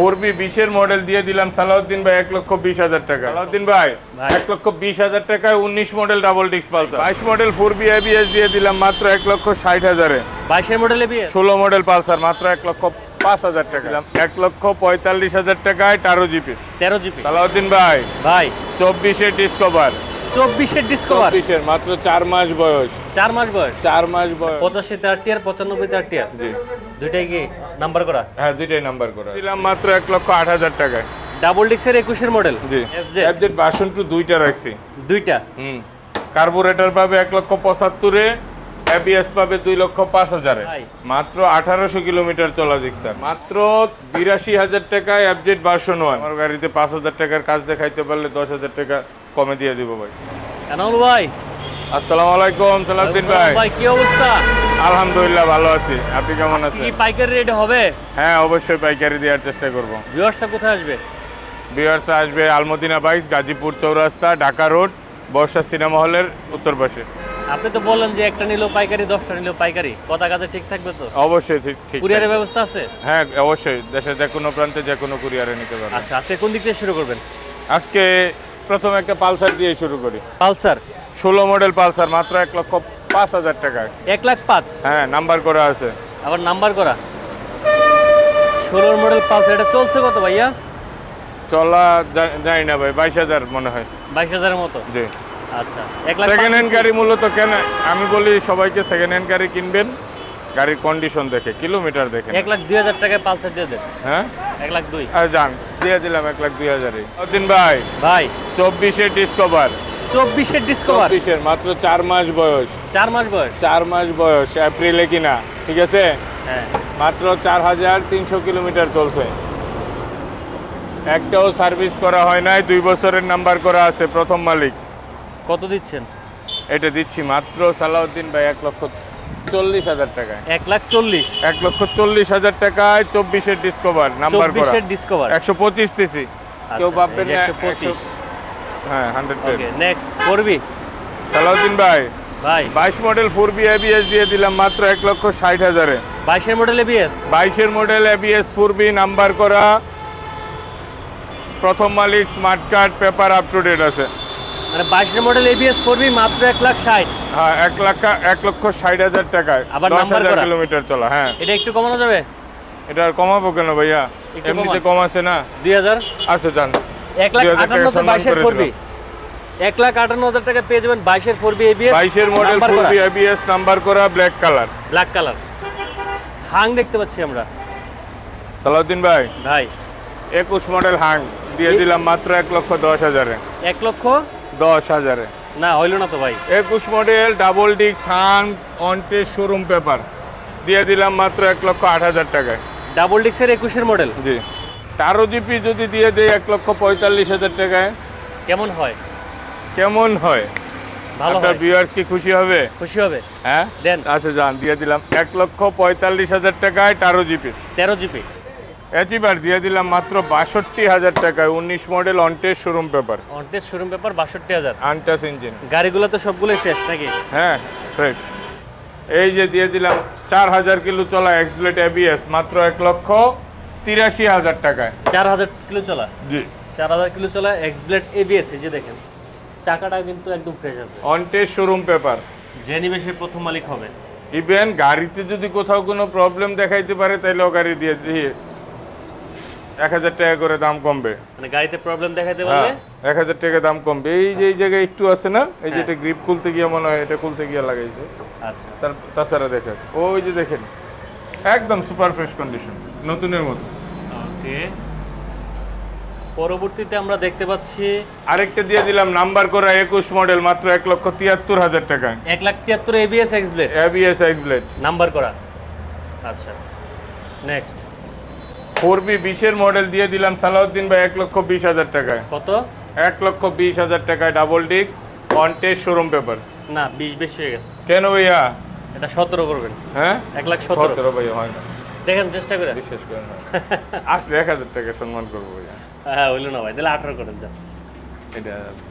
Four B বিশের model দিয়ে দিলাম সালাউদ্দিন ভাই এক লক্ষ বিশ হাজার টাকা। সালাউদ্দিন ভাই। এক লক্ষ বিশ হাজার টাকায় উনিশ মডেল ডাবল ডিক্স পালসার বাইশ মডেল ফোর বি এবিএস দিয়ে দিলাম মাত্র এক লক্ষ ষাট হাজারে। বাইশের মডেলে ষোলো মডেল পালসার মাত্র এক লক্ষ পাঁচ হাজার টাকা। দিলাম। এক লক্ষ পঁয়তাল্লিশ হাজার টাকায় টারো জিপি তেরো জিবি সালাউদ্দিন ভাই ভাই। চব্বিশে ডিসকভার চব্বিশের ডিসকভার চব্বিশের মাত্র চার মাস বয়স। চার মাস বয়স? চার মাস বয়স। পঁচাশি তার টিয়ার পঁচানব্বই তার টিয়ার জি। দুইটাই কি নাম্বার করা? হ্যাঁ দুইটাই নাম্বার করা। দিলাম মাত্র এক লক্ষ আট হাজার টাকায়। ডাবল ডিক্সের একুশের মডেল জি। ভার্সন টু দুইটা রাখছি। দুইটা? হুম। কার্বোরেটর পাবে এক লক্ষ পঁচাত্তরে এবিএস পাবে দুই লক্ষ পাঁচ হাজারে। মাত্র আঠারোশো কিলোমিটার চলা স্যার মাত্র বিরাশি হাজার টাকায় অ্যাপডেট ভার্সন ওয়ান আমার গাড়িতে পাঁচ হাজার টাকার কাজ দেখাইতে পারলে দশ হাজার টাকা কমে দিয়ে দিব ভাই। এনাউল ভাই। আসসালামু আলাইকুম সালাউদ্দিন ভাই। ভাই কি অবস্থা? আলহামদুলিল্লাহ ভালো আছি। আপনি কেমন আছেন কি পাইকারি রেট হবে? হ্যাঁ অবশ্যই পাইকারি দেওয়ার চেষ্টা করব। ভিউয়ার্সটা কোথায় আসবে? বিয়ার্স আসবে আলমদিনা বাইস গাজীপুর চৌরাস্তা ঢাকা রোড বর্ষা সিনেমা হলের উত্তর পাশে। আপনি তো বললেন যে একটা নিলেও পাইকারি দশটা নিলেও পাইকারি। কথা কাজে ঠিক থাকবে তো? অবশ্যই ঠিক ঠিক কুরিয়ারের ব্যবস্থা আছে? হ্যাঁ অবশ্যই। দেশের যে কোনো প্রান্তে যে কোনো কুরিয়ারে নিতে পারবেন। আচ্ছা আজকে কোন দিক থেকে শুরু করবেন? আজকে প্রথম একটা পালসার দিয়ে শুরু করি। পালসার? ষোলো মডেল পালসার মাত্র এক লক্ষ পাঁচ হাজার টাকা এক লাখ পাঁচ? হ্যাঁ নাম্বার করা আছে। আবার নাম্বার করা? ষোলোর মডেল পালসার এটা চলছে কত ভাইয়া? চলা জানি না ভাই বাইশ হাজার মনে হয়। বাইশ হাজারের মতো? জি। আচ্ছা সেকেন্ড হ্যান্ড গাড়ি মূলত কেন আমি বলি সবাইকে সেকেন্ড হ্যান্ড গাড়ি কিনবেন গাড়ির কন্ডিশন দেখে কিলোমিটার দেখে। এক লাখ দুই হাজার টাকায় পালসার দিয়ে দেন। হ্যাঁ? এক লাখ দুই। আর যান। দিয়ে দিলাম এক লাখ দুই হাজারে। দিন ভাই ভাই। চব্বিশে ডিসকভার চব্বিশের ডিসকভার চব্বিশের মাত্র চার মাস বয়স। চার মাস বয়স? চার মাস বয়স এপ্রিলে কিনা ঠিক আছে? হ্যাঁ। মাত্র চার হাজার তিনশো কিলোমিটার চলছে। একটাও সার্ভিস করা হয় নাই দুই বছরের নাম্বার করা আছে প্রথম মালিক। কত দিচ্ছেন? এটা দিচ্ছি মাত্র সালাউদ্দিন ভাই এক লক্ষ চল্লিশ হাজার টাকায়। এক লাখ চল্লিশ। এক লক্ষ চল্লিশ হাজার টাকায় চব্বিশের ডিসকভার নাম্বার করা। ডিসকভার একশো পঁচিশ সিসি কেউ ভাববেন না একশো পঁচিশ। হ্যাঁ হান্ড্রেড নেক্সট করবি সালাউদ্দিন ভাই ভাই। বাইশ মডেল ফোর বি এবিএস দিয়ে দিলাম মাত্র এক লক্ষ ষাট হাজারে। বাইশের মডেলে বাইশের model ABS four B number করা। প্রথম মালিক smart card paper up to date আছে। মানে বাইশের মডেল এবিএস ফোর বি মাত্র এক লাখ ষাট। হ্যাঁ এক লাখ এক লক্ষ ষাট হাজার টাকায়। আবার দশ হাজার কিলোমিটার চলা হ্যাঁ। এটা একটু কমানো যাবে? এটা আর কমাবো কেন ভাইয়া? এমনিতে কম আছে না? দুই হাজার? আচ্ছা যান। এক লাখ আটান্ন বাইশের করে ফোরবি এক লাখ আটান্ন হাজার টাকা পেয়ে যাবেন বাইশের ফোরবি এবিএস বাইশের model four B ABS number করা ব্ল্যাক কালার ব্ল্যাক কালার হাং দেখতে পাচ্ছি আমরা। সালাউদ্দিন ভাই ভাই। একুশ মডেল হাং। দিয়ে দিলাম মাত্র এক লক্ষ দশ হাজারে। এক লক্ষ? দশ হাজারে। না হইল না তো ভাই। একুশ মডেল ডাবল ডিক্স সান অন টেস্ট শোরুম পেপার দিয়ে দিলাম মাত্র এক লক্ষ আট হাজার টাকায়। ডাবল ডিক্সের একুশের মডেল জি। টারো জিপি যদি দিয়ে দেয় এক লক্ষ পঁয়তাল্লিশ হাজার টাকায়। কেমন হয়? কেমন হয়? ভালো আপনার ভিউয়ার্স কি খুশি হবে? খুশি হবে। হ্যাঁ? দেন। আচ্ছা যান দিয়ে দিলাম এক লক্ষ পঁয়তাল্লিশ হাজার টাকায় টারো জিপি তেরো জিবি অ্যাচিভার দিয়ে দিলাম মাত্র বাষট্টি হাজার টাকায় উনিশ model on test showroom paper. On test showroom paper বাষট্টি হাজার। Untouched engine. গাড়িগুলো তো সবগুলোই ফ্রেশ নাকি? হ্যাঁ ফ্রেশ এই যে দিয়ে দিলাম চার হাজার কিলো চলা এক্সপ্লেট এবিএস মাত্র এক লক্ষ তিরাশি হাজার টাকায়। চার হাজার কিলো চলা? জি। চার হাজার কিলো চলা এক্সব্লেড এবিএস এই যে দেখেন চাকাটা কিন্তু একদম ফ্রেশ আছে। On test showroom paper. যে নিবে সে প্রথম মালিক হবে। ইভেন গাড়িতে যদি কোথাও কোনো প্রবলেম দেখাইতে পারে তাহলে ও গাড়ি দিয়ে দিয়ে এক হাজার টাকা করে দাম কমবে। মানে গাড়িতে প্রবলেম দেখাতে হ্যাঁ পারলে এক হাজার টাকা দাম কমবে। এই যে এই জায়গায় একটু আছে না? এই যে এটা গ্রিপ খুলতে গিয়ে মনে হয় এটা খুলতে গিয়ে লাগাইছে। আচ্ছা। তার তাছাড়া দেখেন ওই যে দেখেন একদম সুপার ফ্রেশ কন্ডিশন নতুনের মতো। ওকে। পরবর্তীতে আমরা দেখতে পাচ্ছি আরেকটা দিয়ে দিলাম নাম্বার করা একুশ মডেল মাত্র এক লক্ষ তিয়াত্তর হাজার টাকায় এক লাখ তিয়াত্তর ABS X Blade ABS X Blade number করা। আচ্ছা। নেক্সট ফোর বি বিশের মডেল দিয়ে দিলাম সালাউদ্দিন ভাই এক লক্ষ বিশ হাজার টাকায়। কত? এক লক্ষ বিশ হাজার টাকায় double disc on showroom paper না বিশ বেশি হয়ে গেছে। কেন ভাইয়া? এটা সতেরো করবেন। হ্যাঁ? এক লাখ সতেরো। ভাইয়া হয় না। দেখেন চেষ্টা করে। বিশেষ করে না। আসলে এক হাজার টাকা সম্মান করব ভাইয়া। হ্যাঁ হইল না ভাই তাহলে আঠারো করেন যান।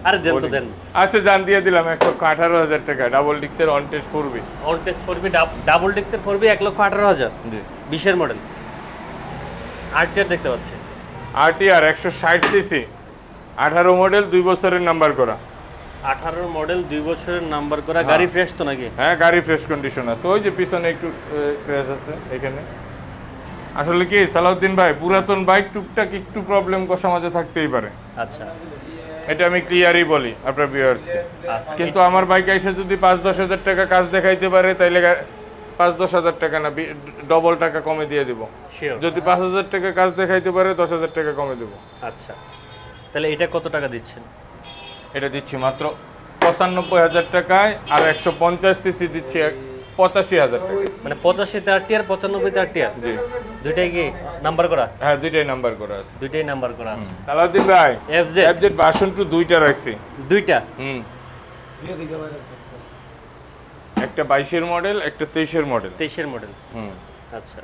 আরে দেন তো দেন। আচ্ছা জান দিয়ে দিলাম এক লক্ষ আঠারো হাজার টাকা ডাবল ডিস্কের on test four B on test four B double ডিস্কের ফোরবি এক লক্ষ আঠারো হাজার। জি। বিশের মডেল আরটিআর দেখতে পাচ্ছি। আরটিআর একশো ষাট সিসি আঠারো মডেল দুই বছরের নাম্বার করা। আঠারো মডেল দুই বছরের নাম্বার করা গাড়ি ফ্রেশ তো নাকি? হ্যাঁ গাড়ি ফ্রেশ কন্ডিশন আছে। ওই যে পিছনে একটু ক্র্যাশ আছে এখানে। আসলে কি সালাউদ্দিন ভাই পুরাতন বাইক টুকটাক একটু প্রবলেম মাঝে থাকতেই পারে। আচ্ছা। এটা আমি ক্লিয়ারই বলি আপনার ভিউয়ার্সকে আচ্ছা কিন্তু আমার বাইক এসে যদি পাঁচ দশ হাজার টাকা কাজ দেখাইতে পারে তাইলে পাঁচ দশ হাজার টাকা না ডবল টাকা কমে দিয়ে দিব। যদি পাঁচ হাজার টাকা কাজ দেখাইতে পারে দশ হাজার টাকা কমে দেবো। আচ্ছা। তাহলে এটা কত টাকা দিচ্ছেন? এটা দিচ্ছি মাত্র পঁচানব্বই হাজার টাকায় আর একশো পঞ্চাশ সিসি দিচ্ছি এক- পঁচাশি হাজার টাকা। মানে পঁচাশিতে আরটি আর পঁচানব্বইতে আরটি আর জি। দুইটাই কি নাম্বার করা? হ্যাঁ দুইটাই নাম্বার করা আছে। দুইটাই নাম্বার করা আছে। সালাউদ্দিন ভাই এফজেড অ্যাপজেট ভার্সন টু দুইটা রাখছি। দুইটা? হুম। একটা বাইশের মডেল একটা তেইশের মডেল। তেইশের মডেল। হুম। আচ্ছা।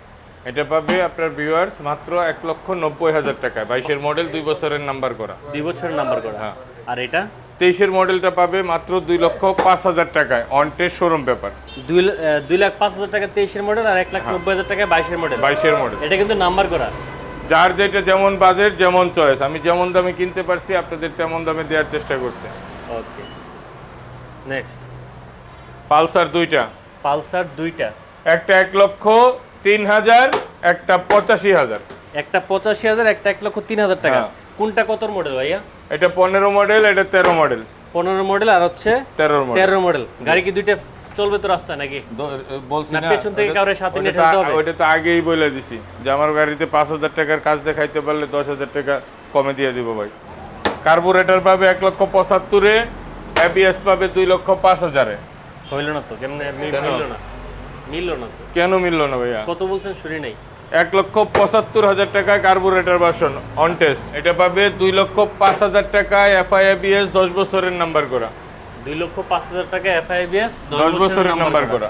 এটা পাবে আপনার ভিউয়ার্স মাত্র এক লক্ষ নব্বই হাজার টাকায়। বাইশের মডেল দুই বছরের নাম্বার করা। দুই বছরের নাম্বার করা। হ্যাঁ। আর এটা? তেইশের মডেলটা পাবে মাত্র দুই লক্ষ পাঁচ হাজার টাকায় অন টেস্ট শোরুম পেপার দুই দুই লাখ পাঁচ হাজার টাকা তেইশের মডেল আর এক লাখ নব্বই হাজার টাকা বাইশের মডেল। বাইশের মডেল। এটা কিন্তু নাম্বার করা। যার যেটা যেমন বাজেট যেমন চয়েস আমি যেমন দামে কিনতে পারছি আপনাদের তেমন দামে দেওয়ার চেষ্টা করছি। ওকে নেক্সট পালসার দুইটা। পালসার দুইটা। একটা এক লক্ষ তিন হাজার একটা পঁচাশি হাজার। একটা পঁচাশি হাজার একটা এক লক্ষ তিন হাজার টাকা। হ্যাঁ। কোনটা কত মডেল ভাইয়া? এটা পনেরো মডেল এটা তেরো মডেল পনেরো মডেল আর হচ্ছে তেরো তেরো মডেল গাড়ি কি দুইটা চলবে তো রাস্তায় নাকি? বলছি না, পেছন থেকে কারোর সাথে নিয়ে তো ঠেলতে হবে? ওটা তো আগেই বলে দিছি যে আমার গাড়িতে পাঁচ হাজার টাকার কাজ দেখাইতে পারলে দশ হাজার টাকা কমে দিয়ে দিব ভাই। কার্বোরেটর পাবে এক লক্ষ পঁচাত্তরে এবিএস পাবে দুই লক্ষ পাঁচ হাজারে। হইল না তো কেমনে? মিললো না মিললো না। তো কেন মিললো না ভাইয়া? কত বলছেন শুনি নাই। এক লক্ষ পঁচাত্তর হাজার টাকায় কার্বোরেটর ভার্সন অন টেস্ট এটা পাবে দুই লক্ষ পাঁচ হাজার টাকায় এফআইএবিএস দশ বছরের নাম্বার করা। দুই লক্ষ পাঁচ হাজার টাকা এফআইবিএস দশ বছরের নাম্বার করা।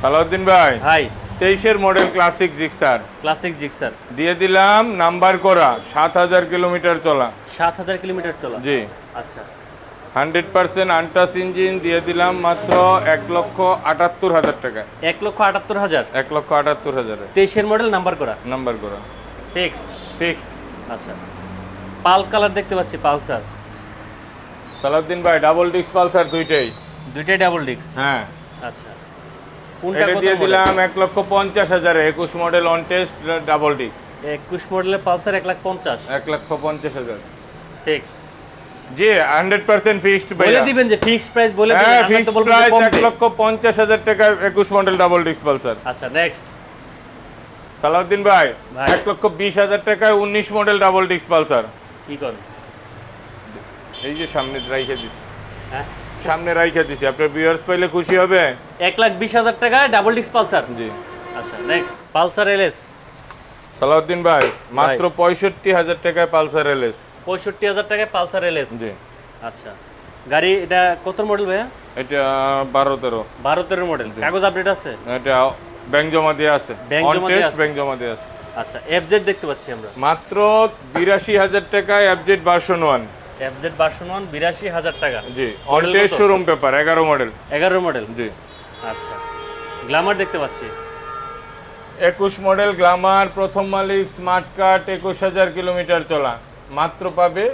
সালাউদ্দিন ভাই হাই তেইশের model classic Gixxer classic Gixxer দিয়ে দিলাম নাম্বার করা সাত হাজার কিলোমিটার চলা। সাত হাজার কিলোমিটার চলা। জি। আচ্ছা। হান্ড্রেড পার্সেন্ট আনটাস ইঞ্জিন দিয়ে দিলাম মাত্র এক লক্ষ আটাত্তর হাজার টাকা এক লক্ষ আটাত্তর হাজার? এক লক্ষ আটাত্তর হাজারে। তেইশের মডেল নাম্বার করা? নাম্বার করা। ফিক্সড ফিক্সড আচ্ছা। পাল কালার দেখতে পাচ্ছি পালসার সালাউদ্দিন ভাই ডাবল ডিস্ক পালসার দুইটাই। দুইটাই ডাবল ডিক্স হ্যাঁ। আচ্ছা। কোনটা দিয়ে দিলাম এক লক্ষ পঞ্চাশ হাজারে একুশ model on test double disc একুশ মডেলের পালসার এক লাখ পঞ্চাশ। এক লক্ষ পঞ্চাশ হাজার। Fixed ji hundred percent fixed বলে দিবেন যে ফিক্সড প্রাইস বলে দিবেন হ্যাঁ ফিক্সড প্রাইস লক্ষ পঞ্চাশ হাজার টাকা একুশ মডেল ডাবল ডিস্ক পালসার। আচ্ছা নেক্সট সালাউদ্দিন ভাই লক্ষ বিশ হাজার টাকায় উনিশ মডেল ডাবল ডিস্ক পালসার। কি করেন? এই যে সামনে রাইখে দিছি। হ্যাঁ? সামনে রাইখে দিছি আপনার ভিউয়ার্স পাইলে খুশি হবে। এক লাখ বিশ হাজার টাকা ডাবল ডিক্স পালসার? জি। আচ্ছা নেক্সট পালসার এলএস। সালাউদ্দিন ভাই। মাত্র পঁয়ষট্টি হাজার টাকায় পালসার এলএস। পঁয়ষট্টি হাজার টাকায় পালসার এলএস। জি। আচ্ছা। গাড়ি এটা কত মডেল ভাইয়া? এটা বারো তেরো। বারো তেরো মডেল কাগজ আপডেট আছে? এটা ব্যাংক জমা দিয়ে আছে। ব্যাংক জমা দিয়ে আছে। ব্যাংক জমা দিয়ে আছে। আচ্ছা এফজেড দেখতে পাচ্ছি আমরা। মাত্র বিরাশি হাজার টাকায় অ্যাপজেট version one FZ version one বিরাশি হাজার টাকা। Ji on Model test showroom paper এগারো মডেল এগারো মডেল জি। আচ্ছা। গ্ল্যামার দেখতে পাচ্ছি। একুশ মডেল গ্লামার প্রথম মালিক স্মার্ট কার্ড একুশ হাজার কিলোমিটার চলা। মাত্র পাবে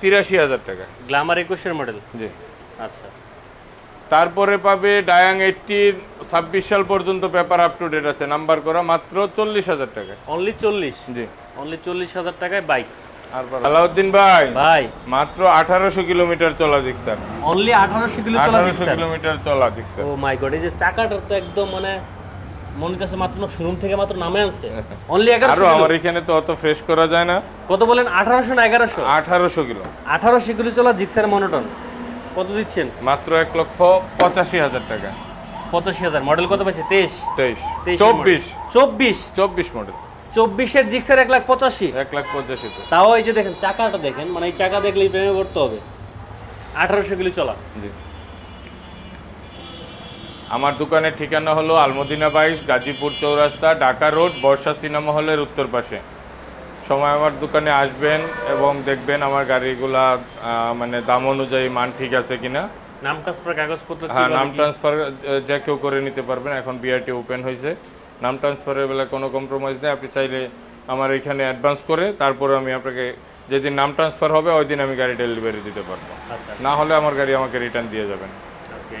তিরাশি হাজার টাকা। গ্ল্যামার একুশের মডেল জি। আচ্ছা। তারপরে পাবে ডায়াং এইটটির ছাব্বিশ সাল পর্যন্ত পেপার আপ টু ডেট আছে। নাম্বার করা মাত্র চল্লিশ হাজার টাকা। অনলি চল্লিশ? জি। অনলি চল্লিশ হাজার টাকায় বাইক আর আলাউদ্দিন ভাই। ভাই। মাত্র আঠারোশো কিলোমিটার চলা জিক্সার অনলি আঠারোশো কিলো চলা আঠারোশো কিলোমিটার চলা জিক্সার ও মাই গড এই যে চাকাটা তো একদম মানে মনে কাছে মাত্র শোরুম থেকে মাত্র নামে আনছে। অনলি আরও এগারোশো আমার এখানে তো অত ফ্রেশ করা যায় না। কত বলেন? আঠারোশো না এগারোশো? আঠারোশো কিলো। আঠারোশো কিলো চলা জিক্সার মনোটন। কত দিচ্ছেন? মাত্র এক লক্ষ পঁচাশি হাজার টাকা। পঁচাশি হাজার। মডেল কত তেইশ। তেইশ। তেইশ চব্বিশ। চব্বিশ? চব্বিশ মডেল। চব্বিশের জিক্সার এক লাখ পঁচাশি। এক লাখ পঁচাশি তাও এই যে দেখেন চাকাটা দেখেন মানে এই চাকা দেখলেই প্রেমে পড়তে হবে। আঠারোশো কিলো চলা। জি। আমার দোকানের ঠিকানা হলো আলমদিনা বাইশ গাজীপুর চৌরাস্তা ঢাকা রোড বর্ষা সিনেমা হলের উত্তর পাশে। সময় আমার দোকানে আসবেন এবং দেখবেন আমার গাড়িগুলা মানে দাম অনুযায়ী মান ঠিক আছে কিনা। নাম ট্রান্সফার কাগজপত্র হ্যাঁ নাম ট্রান্সফার যে কেউ করে নিতে পারবেন। এখন বিআরটি ওপেন হয়েছে। নাম ট্রান্সফারের বেলা কোনো কম্প্রোমাইজ নেই। আপনি চাইলে আমার এখানে অ্যাডভান্স করে তারপরে আমি আপনাকে যেদিন নাম ট্রান্সফার হবে ওই দিন আমি গাড়ি ডেলিভারি দিতে পারব। আচ্ছা না হলে আমার গাড়ি আমাকে রিটার্ন দিয়ে যাবেন। ওকে